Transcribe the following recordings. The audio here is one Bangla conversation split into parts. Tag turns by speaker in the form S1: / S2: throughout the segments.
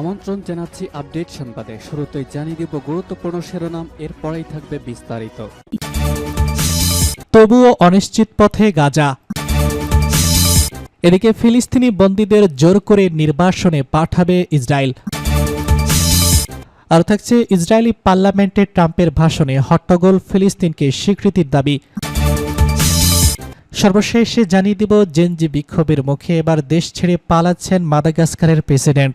S1: আমন্ত্রণ জানাচ্ছি আপডেট সংবাদে শুরুতেই জানিয়ে দেব গুরুত্বপূর্ণ শিরোনাম এরপরেই থাকবে বিস্তারিত
S2: তবুও অনিশ্চিত পথে গাজা এদিকে ফিলিস্তিনি বন্দীদের জোর করে নির্বাসনে পাঠাবে ইসরায়েল আর থাকছে ইসরায়েলি পার্লামেন্টে ট্রাম্পের ভাষণে হট্টগোল ফিলিস্তিনকে স্বীকৃতির দাবি সর্বশেষে জানিয়ে দিব জেনজি বিক্ষোভের মুখে এবার দেশ ছেড়ে পালাচ্ছেন মাদাগাস্কারের প্রেসিডেন্ট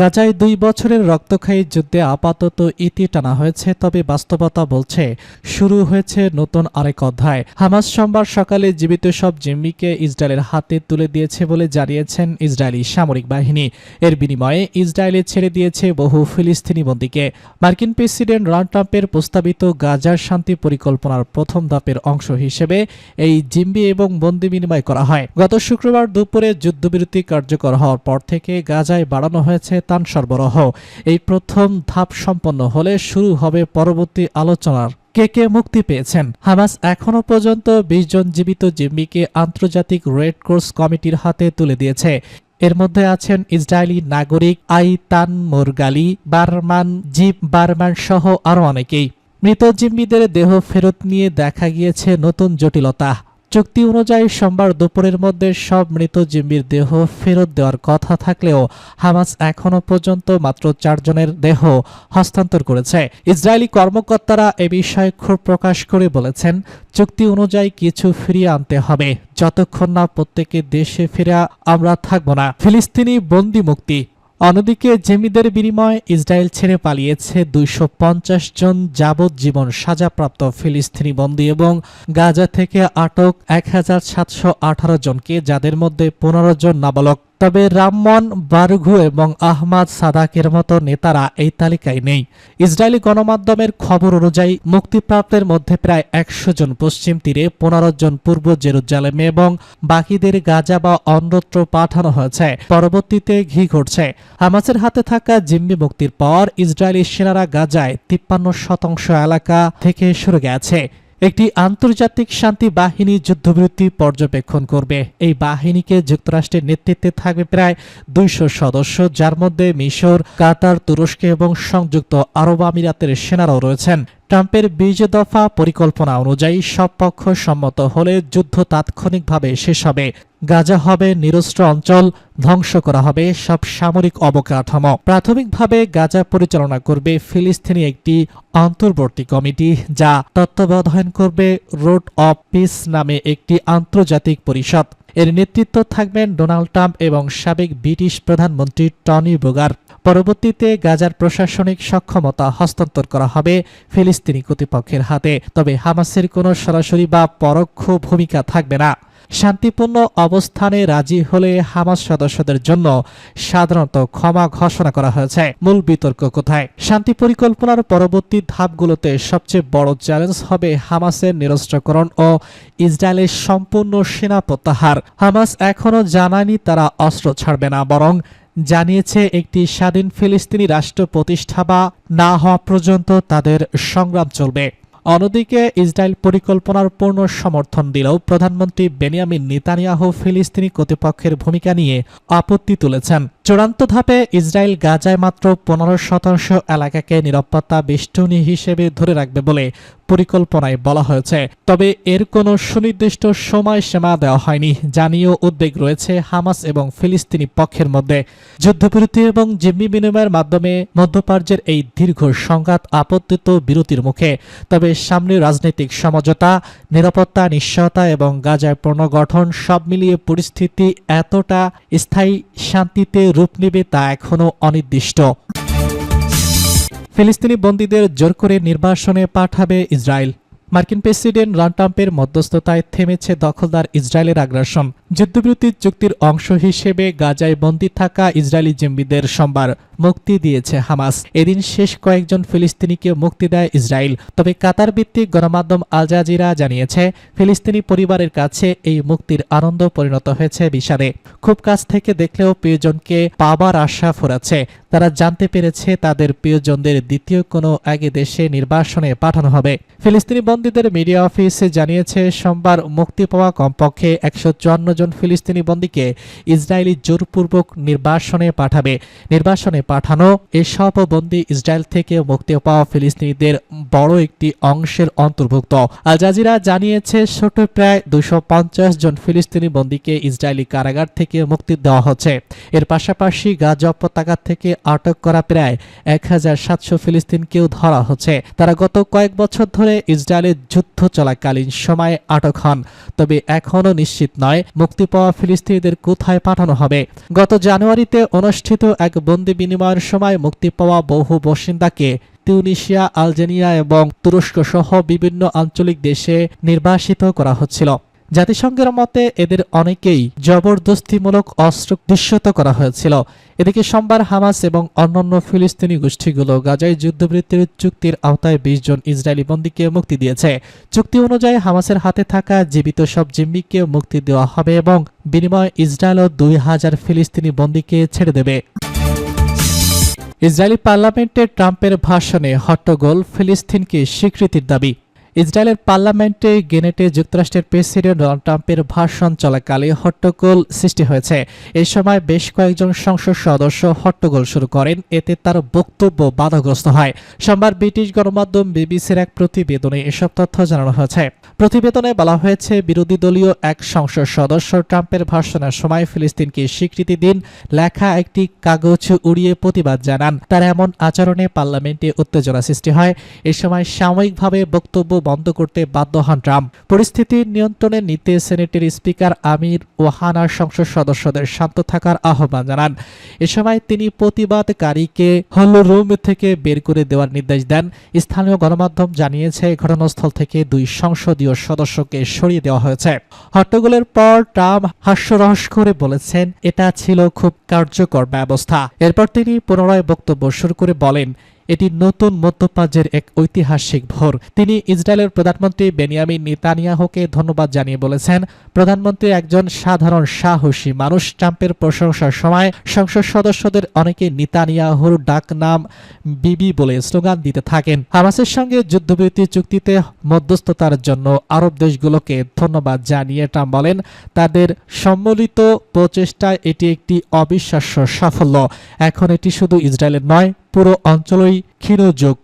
S2: গাজায় দুই বছরের রক্তক্ষয়ী যুদ্ধে আপাতত ইতি টানা হয়েছে তবে বাস্তবতা বলছে শুরু হয়েছে নতুন আরেক অধ্যায় হামাস সোমবার সকালে জীবিত সব জিম্মিকে ইসরায়েলের হাতে তুলে দিয়েছে বলে জানিয়েছেন ইসরায়েলি সামরিক বাহিনী এর বিনিময়ে ইসরায়েলে ছেড়ে দিয়েছে বহু ফিলিস্তিনি বন্দীকে মার্কিন প্রেসিডেন্ট ডোনাল্ড ট্রাম্পের প্রস্তাবিত গাজার শান্তি পরিকল্পনার প্রথম ধাপের অংশ হিসেবে এই জিম্বি এবং বন্দি বিনিময় করা হয় গত শুক্রবার দুপুরে যুদ্ধবিরতি কার্যকর হওয়ার পর থেকে গাজায় বাড়ানো হয়েছে মেথান সরবরাহ এই প্রথম ধাপ সম্পন্ন হলে শুরু হবে পরবর্তী আলোচনার কে কে মুক্তি পেয়েছেন হামাস এখনও পর্যন্ত বিশ জন জীবিত জিম্মিকে আন্তর্জাতিক রেড ক্রস কমিটির হাতে তুলে দিয়েছে এর মধ্যে আছেন ইসরায়েলি নাগরিক আইতান মোরগালি বারমান জিপ বারমান সহ আরও অনেকেই মৃত জিম্মিদের দেহ ফেরত নিয়ে দেখা গিয়েছে নতুন জটিলতা চুক্তি অনুযায়ী সোমবার দুপুরের মধ্যে সব মৃত জিম্মির দেহ ফেরত দেওয়ার কথা থাকলেও হামাস এখনও পর্যন্ত মাত্র চারজনের দেহ হস্তান্তর করেছে ইসরায়েলি কর্মকর্তারা এ বিষয়ে ক্ষোভ প্রকাশ করে বলেছেন চুক্তি অনুযায়ী কিছু ফিরিয়ে আনতে হবে যতক্ষণ না প্রত্যেকে দেশে ফিরে আমরা থাকব না ফিলিস্তিনি বন্দি মুক্তি অন্যদিকে জেমিদের বিনিময়ে ইসরায়েল ছেড়ে পালিয়েছে দুইশো জন যাবজ্জীবন সাজাপ্রাপ্ত ফিলিস্তিনি বন্দি এবং গাজা থেকে আটক এক জনকে যাদের মধ্যে পনেরো জন নাবালক তবে রামমন বারুঘু এবং আহমাদ সাদাকের মতো নেতারা এই তালিকায় নেই ইসরায়েলি গণমাধ্যমের খবর অনুযায়ী মুক্তিপ্রাপ্তের মধ্যে প্রায় একশো জন পশ্চিম তীরে পনেরো জন পূর্ব জেরুজালেমে এবং বাকিদের গাজা বা অন্যত্র পাঠানো হয়েছে পরবর্তীতে ঘি ঘটছে হামাসের হাতে থাকা জিম্মি মুক্তির পর ইসরায়েলি সেনারা গাজায় তিপ্পান্ন শতাংশ এলাকা থেকে সরে গেছে একটি আন্তর্জাতিক শান্তি বাহিনী যুদ্ধবিরতি পর্যবেক্ষণ করবে এই বাহিনীকে যুক্তরাষ্ট্রের নেতৃত্বে থাকবে প্রায় দুইশো সদস্য যার মধ্যে মিশর কাতার তুরস্ক এবং সংযুক্ত আরব আমিরাতের সেনারাও রয়েছেন ট্রাম্পের বিজে দফা পরিকল্পনা অনুযায়ী সব পক্ষ সম্মত হলে যুদ্ধ তাৎক্ষণিকভাবে শেষ হবে গাজা হবে নিরস্ত্র অঞ্চল ধ্বংস করা হবে সব সামরিক অবকাঠামো প্রাথমিকভাবে গাজা পরিচালনা করবে ফিলিস্তিনি একটি অন্তর্বর্তী কমিটি যা তত্ত্বাবধান করবে রোড অফ পিস নামে একটি আন্তর্জাতিক পরিষদ এর নেতৃত্ব থাকবেন ডোনাল্ড ট্রাম্প এবং সাবেক ব্রিটিশ প্রধানমন্ত্রী টনি বোগার পরবর্তীতে গাজার প্রশাসনিক সক্ষমতা হস্তান্তর করা হবে ফিলিস্তিনি কর্তৃপক্ষের হাতে তবে হামাসের কোনো সরাসরি বা পরোক্ষ ভূমিকা থাকবে না শান্তিপূর্ণ অবস্থানে রাজি হলে হামাস সদস্যদের জন্য সাধারণত ক্ষমা ঘোষণা করা হয়েছে মূল বিতর্ক কোথায় শান্তি পরিকল্পনার পরবর্তী ধাপগুলোতে সবচেয়ে বড় চ্যালেঞ্জ হবে হামাসের নিরস্ত্রকরণ ও ইসরায়েলের সম্পূর্ণ সেনা প্রত্যাহার হামাস এখনও জানায়নি তারা অস্ত্র ছাড়বে না বরং জানিয়েছে একটি স্বাধীন ফিলিস্তিনি রাষ্ট্র প্রতিষ্ঠা বা না হওয়া পর্যন্ত তাদের সংগ্রাম চলবে অন্যদিকে ইসরায়েল পরিকল্পনার পূর্ণ সমর্থন দিলেও প্রধানমন্ত্রী বেনিয়ামিন নিতানিয়াহ ফিলিস্তিনি কর্তৃপক্ষের ভূমিকা নিয়ে আপত্তি তুলেছেন চূড়ান্ত ধাপে ইসরায়েল গাজায় মাত্র পনেরো শতাংশ এলাকাকে নিরাপত্তা বেষ্টনী হিসেবে ধরে রাখবে বলে পরিকল্পনায় বলা হয়েছে তবে এর কোনো সুনির্দিষ্ট সময়সীমা দেওয়া হয়নি জানিয়েও উদ্বেগ রয়েছে হামাস এবং ফিলিস্তিনি পক্ষের মধ্যে যুদ্ধবিরতি এবং জিম্মি বিনিময়ের মাধ্যমে মধ্যপ্রাচ্যের এই দীর্ঘ সংঘাত আপত্তিত বিরতির মুখে তবে সামনে রাজনৈতিক সমঝোতা নিরাপত্তা নিশ্চয়তা এবং গাজায় পুনর্গঠন সব মিলিয়ে পরিস্থিতি এতটা স্থায়ী শান্তিতে রূপ নেবে তা এখনও অনির্দিষ্ট ফিলিস্তিনি বন্দীদের জোর করে নির্বাসনে পাঠাবে ইসরায়েল মার্কিন প্রেসিডেন্ট ডোনাল্ড ট্রাম্পের মধ্যস্থতায় থেমেছে দখলদার ইসরায়েলের আগ্রাসন যুদ্ধবিরতির চুক্তির অংশ হিসেবে গাজায় বন্দী থাকা ইসরায়েলি জিম্মিদের সোমবার মুক্তি দিয়েছে হামাস এদিন শেষ কয়েকজন ফিলিস্তিনিকে মুক্তি দেয় ইসরায়েল তবে কাতার ভিত্তিক গণমাধ্যম আলজাজিরা জানিয়েছে ফিলিস্তিনি পরিবারের কাছে এই মুক্তির আনন্দ পরিণত হয়েছে বিষাদে খুব কাছ থেকে দেখলেও প্রিয়জনকে পাবার আশা ফোরাচ্ছে তারা জানতে পেরেছে তাদের প্রিয়জনদের দ্বিতীয় কোনো আগে দেশে নির্বাসনে পাঠানো হবে ফিলিস্তিনি বন্দীদের মিডিয়া অফিসে জানিয়েছে সোমবার মুক্তি পাওয়া কমপক্ষে একশো জন ফিলিস্তিনি বন্দীকে ইসরায়েলি জোরপূর্বক নির্বাসনে পাঠাবে নির্বাসনে পাঠানো এসব বন্দী ইসরায়েল থেকে মুক্তি পাওয়া ফিলিস্তিনিদের বড় একটি অংশের অন্তর্ভুক্ত আল জাজিরা জানিয়েছে ছোট প্রায় দুশো জন ফিলিস্তিনি বন্দীকে ইসরায়েলি কারাগার থেকে মুক্তি দেওয়া হচ্ছে এর পাশাপাশি গাজা উপত্যকা থেকে আটক করা প্রায় এক হাজার সাতশো ফিলিস্তিনকেও ধরা হচ্ছে তারা গত কয়েক বছর ধরে ইসরায়েল ইসরায়েলের যুদ্ধ চলাকালীন সময়ে আটক হন তবে এখনও নিশ্চিত নয় মুক্তি পাওয়া ফিলিস্তিনিদের কোথায় পাঠানো হবে গত জানুয়ারিতে অনুষ্ঠিত এক বন্দি বিনিময়ের সময় মুক্তি পাওয়া বহু বাসিন্দাকে তিউনিশিয়া আলজেনিয়া এবং তুরস্ক সহ বিভিন্ন আঞ্চলিক দেশে নির্বাসিত করা হচ্ছিল জাতিসংঘের মতে এদের অনেকেই জবরদস্তিমূলক অস্ত্র দৃশ্যত করা হয়েছিল এদিকে সোমবার হামাস এবং অন্যান্য ফিলিস্তিনি গোষ্ঠীগুলো গাজায় যুদ্ধবৃত্তির চুক্তির আওতায় বিশ জন ইসরায়েলি বন্দীকে মুক্তি দিয়েছে চুক্তি অনুযায়ী হামাসের হাতে থাকা জীবিত সব জিম্মিকে মুক্তি দেওয়া হবে এবং বিনিময়ে ইসরায়েলও দুই হাজার ফিলিস্তিনি বন্দীকে ছেড়ে দেবে ইসরায়েলি পার্লামেন্টে ট্রাম্পের ভাষণে হট্টগোল ফিলিস্তিনকে স্বীকৃতির দাবি ইসরায়েলের পার্লামেন্টে গেনেটে যুক্তরাষ্ট্রের প্রেসিডেন্ট ডোনাল্ড ট্রাম্পের ভাষণ চলাকালে হট্টগোল সৃষ্টি হয়েছে এই সময় বেশ কয়েকজন সংসদ সদস্য হট্টগোল শুরু করেন এতে তার বক্তব্য বাধাগ্রস্ত হয় সোমবার ব্রিটিশ গণমাধ্যম বিবিসির এক প্রতিবেদনে এসব তথ্য জানানো হয়েছে প্রতিবেদনে বলা হয়েছে বিরোধী দলীয় এক সংসদ সদস্য ট্রাম্পের ভাষণের সময় ফিলিস্তিনকে স্বীকৃতি দিন লেখা একটি কাগজ উড়িয়ে প্রতিবাদ জানান তার এমন আচরণে পার্লামেন্টে উত্তেজনা সৃষ্টি হয় এ সময় সাময়িকভাবে বক্তব্য বন্ধ করতে বাধ্য হন ট্রাম্প পরিস্থিতি নিয়ন্ত্রণে নিতে সেনেটের স্পিকার আমির ওহানার সংসদ সদস্যদের শান্ত থাকার আহ্বান জানান এ সময় তিনি প্রতিবাদকারীকে হল রুম থেকে বের করে দেওয়ার নির্দেশ দেন স্থানীয় গণমাধ্যম জানিয়েছে ঘটনাস্থল থেকে দুই সংসদীয় সদস্যকে সরিয়ে দেওয়া হয়েছে হট্টগোলের পর ট্রাম্প হাস্যরহস করে বলেছেন এটা ছিল খুব কার্যকর ব্যবস্থা এরপর তিনি পুনরায় বক্তব্য শুরু করে বলেন এটি নতুন মধ্যপ্রাচ্যের এক ঐতিহাসিক ভোর তিনি ইসরায়েলের প্রধানমন্ত্রী বেনিয়ামিন নেতানিয়াহুকে ধন্যবাদ জানিয়ে বলেছেন প্রধানমন্ত্রী একজন সাধারণ সাহসী মানুষ ট্রাম্পের প্রশংসার সময় সংসদ সদস্যদের অনেকে নিতানিয়াহোর ডাক নাম বিবি বলে স্লোগান দিতে থাকেন হামাসের সঙ্গে যুদ্ধবিরতি চুক্তিতে মধ্যস্থতার জন্য আরব দেশগুলোকে ধন্যবাদ জানিয়ে ট্রাম্প বলেন তাদের সম্মিলিত প্রচেষ্টায় এটি একটি অবিশ্বাস্য সাফল্য এখন এটি শুধু ইসরায়েলের নয় পুরো অঞ্চলই ক্ষীণযোগ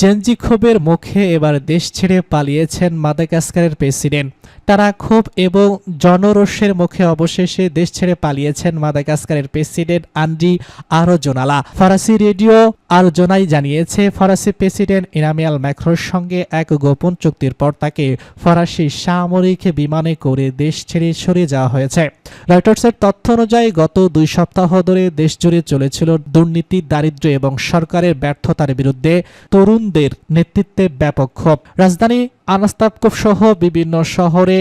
S2: জেনজি ক্ষোভের মুখে এবার দেশ ছেড়ে পালিয়েছেন মাদাগাস্কারের প্রেসিডেন্ট তারা ক্ষোভ এবং জনরোষের মুখে অবশেষে দেশ ছেড়ে পালিয়েছেন মাদাগাস্কারের প্রেসিডেন্ট আন্ডি আরো জোনালা ফরাসি রেডিও আলোচনায় জানিয়েছে ফরাসি প্রেসিডেন্ট ইনামিয়াল ম্যাক্রোর সঙ্গে এক গোপন চুক্তির পর তাকে ফরাসি সামরিক বিমানে করে দেশ ছেড়ে সরে যাওয়া হয়েছে রয়টার্সের তথ্য অনুযায়ী গত দুই সপ্তাহ ধরে দেশ জুড়ে চলেছিল দুর্নীতি দারিদ্র এবং সরকারের ব্যর্থতার বিরুদ্ধে তরুণদের নেতৃত্বে ব্যাপক ক্ষোভ রাজধানী আনাস্তাবকোভ সহ বিভিন্ন শহরে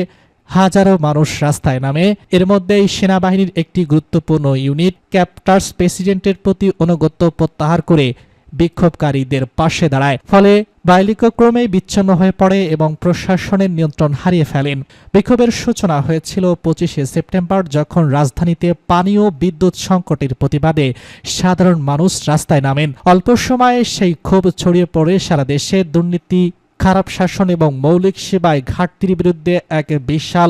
S2: হাজারো মানুষ রাস্তায় নামে এর মধ্যে সেনাবাহিনীর একটি গুরুত্বপূর্ণ ইউনিট ক্যাপ্টার্স প্রেসিডেন্টের প্রতি অনুগত্য প্রত্যাহার করে বিক্ষোভকারীদের পাশে দাঁড়ায় ফলে বাইলিকক্রমে বিচ্ছিন্ন হয়ে পড়ে এবং প্রশাসনের নিয়ন্ত্রণ হারিয়ে ফেলেন বিক্ষোভের সূচনা হয়েছিল পঁচিশে সেপ্টেম্বর যখন রাজধানীতে পানীয় বিদ্যুৎ সংকটের প্রতিবাদে সাধারণ মানুষ রাস্তায় নামেন অল্প সময়ে সেই ক্ষোভ ছড়িয়ে পড়ে সারা দেশে দুর্নীতি খারাপ শাসন এবং মৌলিক সেবায় ঘাটতির বিরুদ্ধে এক বিশাল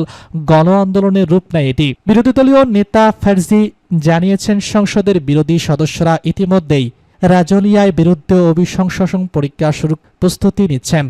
S2: গণ আন্দোলনের রূপ নেয় এটি বিরোধী দলীয় নেতা ফার্জি জানিয়েছেন সংসদের বিরোধী সদস্যরা ইতিমধ্যেই রাজলিয়ায় বিরুদ্ধে অভিশংসন পরীক্ষা শুরু প্রস্তুতি নিচ্ছেন